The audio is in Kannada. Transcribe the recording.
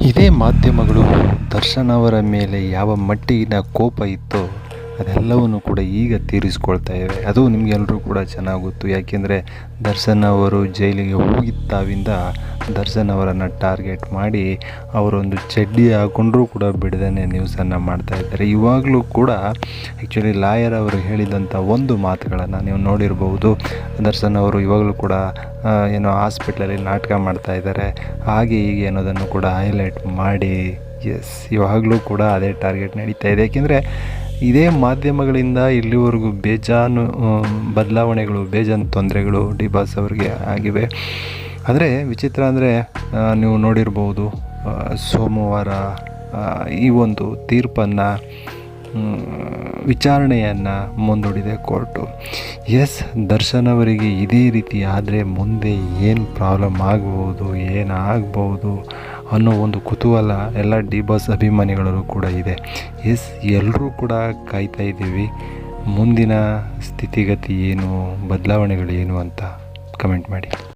ಇದೇ ಮಾಧ್ಯಮಗಳು ದರ್ಶನ್ ಅವರ ಮೇಲೆ ಯಾವ ಮಟ್ಟಿಗಿನ ಕೋಪ ಇತ್ತೋ ಅದೆಲ್ಲವನ್ನು ಕೂಡ ಈಗ ತೀರಿಸ್ಕೊಳ್ತಾ ಇವೆ. ಅದು ನಿಮಗೆಲ್ಲರೂ ಕೂಡ ಚೆನ್ನಾಗಿ ಗೊತ್ತು ಯಾಕೆಂದರೆ ದರ್ಶನ್ ಅವರು ಜೈಲಿಗೆ ಹೋಗಿದ್ದಾವಿಂದ ದರ್ಶನ್ ಅವರನ್ನು ಟಾರ್ಗೆಟ್ ಮಾಡಿ ಅವರೊಂದು ಚಡ್ಡಿ ಹಾಕೊಂಡ್ರೂ ಕೂಡ ಬಿಡದೇ ನ್ಯೂಸನ್ನು ಮಾಡ್ತಾ ಇದ್ದಾರೆ. ಇವಾಗಲೂ ಕೂಡ ಆ್ಯಕ್ಚುಲಿ ಲಾಯರ್ ಅವರು ಹೇಳಿದಂಥ ಒಂದು ಮಾತುಗಳನ್ನು ನೀವು ನೋಡಿರಬಹುದು ದರ್ಶನ್ ಅವರು ಇವಾಗಲೂ ಕೂಡ ಏನೋ ಹಾಸ್ಪಿಟ್ಲಲ್ಲಿ ನಾಟಕ ಮಾಡ್ತಾ ಇದ್ದಾರೆ. ಹಾಗೆ ಹೀಗೆ ಅನ್ನೋದನ್ನು ಕೂಡ ಹೈಲೈಟ್ ಮಾಡಿ ಎಸ್ ಇವಾಗಲೂ ಕೂಡ ಅದೇ ಟಾರ್ಗೆಟ್ ನಡೀತಾ ಇದೆ. ಏಕೆಂದರೆ ಇದೇ ಮಾಧ್ಯಮಗಳಿಂದ ಇಲ್ಲಿವರೆಗೂ ಬೇಜಾನು ಬದಲಾವಣೆಗಳು, ಬೇಜಾನು ತೊಂದರೆಗಳು ಡಿ ಬಾಸ್ ಅವರಿಗೆ ಆಗಿವೆ. ಆದರೆ ವಿಚಿತ್ರ ಅಂದರೆ ನೀವು ನೋಡಿರ್ಬೋದು ಸೋಮವಾರ ಈ ಒಂದು ತೀರ್ಪನ್ನು ವಿಚಾರಣೆಯನ್ನು ಮುಂದೂಡಿದೆ ಕೋರ್ಟು. ಎಸ್, ದರ್ಶನ್ ಅವರಿಗೆ ಇದೇ ರೀತಿ ಆದರೆ ಮುಂದೆ ಏನು ಪ್ರಾಬ್ಲಮ್ ಆಗ್ಬೋದು, ಏನಾಗ್ಬೋದು ಅನ್ನೋ ಒಂದು ಕುತೂಹಲ ಎಲ್ಲ ಡಿ ಬಾಸ್ ಅಭಿಮಾನಿಗಳಲ್ಲೂ ಕೂಡ ಇದೆ. ಎಸ್ ಎಲ್ಲರೂ ಕೂಡ ಕಾಯ್ತಾ ಇದ್ದೀವಿ. ಮುಂದಿನ ಸ್ಥಿತಿಗತಿ ಏನು, ಬದಲಾವಣೆಗಳು ಏನು ಅಂತ ಕಮೆಂಟ್ ಮಾಡಿ.